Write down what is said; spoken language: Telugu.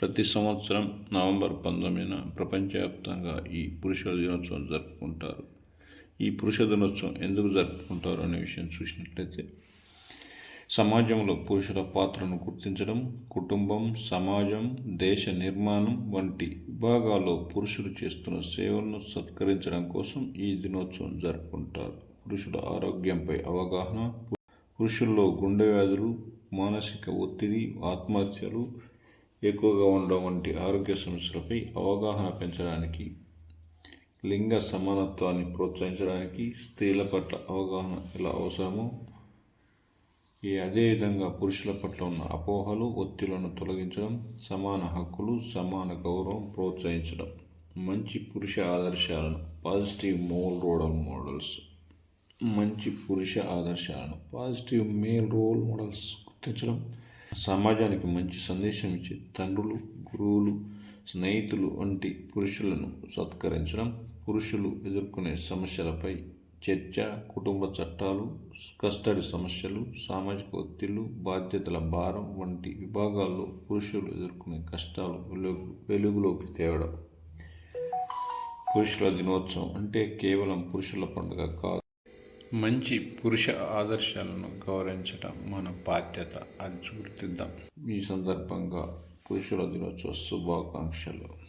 ప్రతి సంవత్సరం నవంబర్ పంతొమ్మిదిన ప్రపంచవ్యాప్తంగా ఈ పురుష దినోత్సవం జరుపుకుంటారు. ఈ పురుష దినోత్సవం ఎందుకు జరుపుకుంటారు అనే విషయం చూసినట్లయితే సమాజంలో పురుషుల పాత్రను గుర్తించడం కుటుంబం సమాజం దేశ నిర్మాణం వంటి విభాగాల్లో పురుషులు చేస్తున్న సేవలను సత్కరించడం కోసం ఈ దినోత్సవం జరుపుకుంటారు. పురుషుల ఆరోగ్యంపై అవగాహన పురుషుల్లో గుండె వ్యాధులు మానసిక ఒత్తిడి ఆత్మహత్యలు ఎక్కువగా ఉండడం వంటి ఆరోగ్య సమస్యలపై అవగాహన పెంచడానికి లింగ సమానత్వాన్ని ప్రోత్సహించడానికి స్త్రీల పట్ల అవగాహన ఎలా అవసరమో ఈ అదేవిధంగా పురుషుల పట్ల ఉన్న అపోహలు ఒత్తిళ్ళను తొలగించడం సమాన హక్కులు సమాన గౌరవం ప్రోత్సహించడం. మంచి పురుష ఆదర్శాలను పాజిటివ్ మోల్ రోల్ మోడల్స్. మంచి పురుష ఆదర్శాలను పాజిటివ్ మేల్ రోల్ మోడల్స్ గుర్తించడం సమాజానికి మంచి సందేశం ఇచ్చే తండ్రులు గురువులు స్నేహితులు వంటి పురుషులను సత్కరించడం పురుషులు ఎదుర్కొనే సమస్యలపై చర్చ కుటుంబ చట్టాలు కస్టడీ సమస్యలు సామాజిక ఒత్తిళ్ళు బాధ్యతల భారం వంటి విభాగాల్లో పురుషులు ఎదుర్కొనే కష్టాలు వెలుగు వెలుగులోకి తేవడం. పురుషుల దినోత్సవం అంటే కేవలం పురుషుల పండుగ కాదు. మంచి పురుష ఆదర్శాలను గౌరవించడం మన బాధ్యత అది గుర్తిద్దాం. ఈ సందర్భంగా పురుషుల దినోత్సవ శుభాకాంక్షలు.